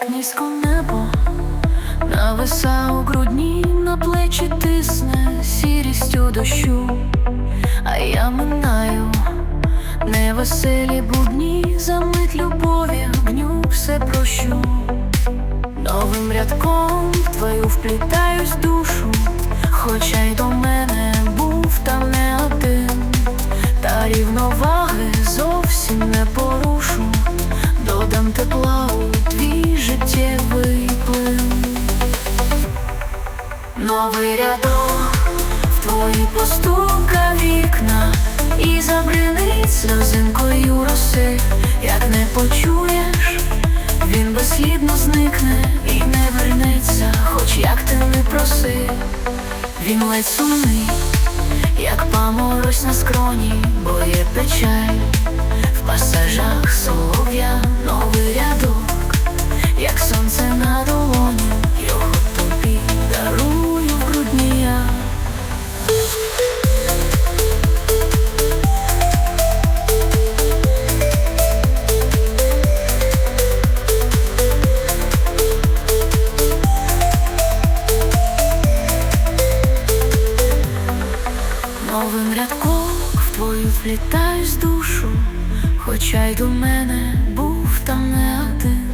як низько небо, нависа у грудні, на плечі тисне сірістю дощу, а я минаю невеселі будні, за мить любові гню все прощу. Новим рядком твою вплітаюсь душу, хоча й до мене Новий рядок. В твої постука вікна і забринить сльозинкою роси, як не почуєш, він безслідно зникне і не вернеться, хоч як ти не проси, він ледь сумний, як паморозь на скроні, бо є печаль в пасажах солов'я, Новим рядком в твою вплітаюсь душу, хоча й до мене був там не один,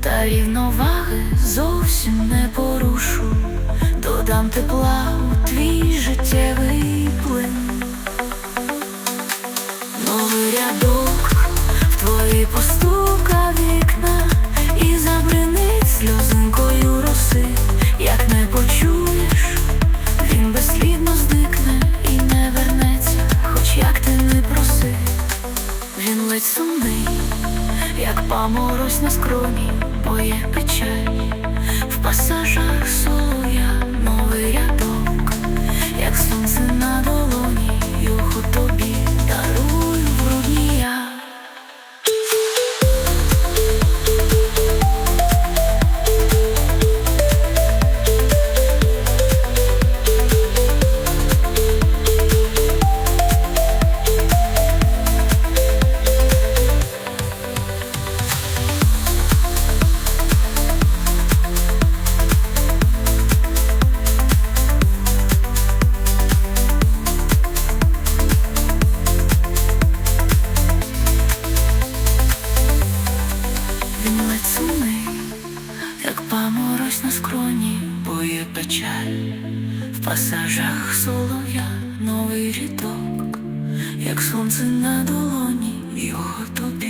та рівноваги зовсім не порушу, додам тепла у твій життєвий плин. Новий рядок в твої постука вікна як на скроні, бо є печаль як паморось на скроні, бо печаль. В пасажах солов'я, новий рідок, як сонце на долоні, його тобі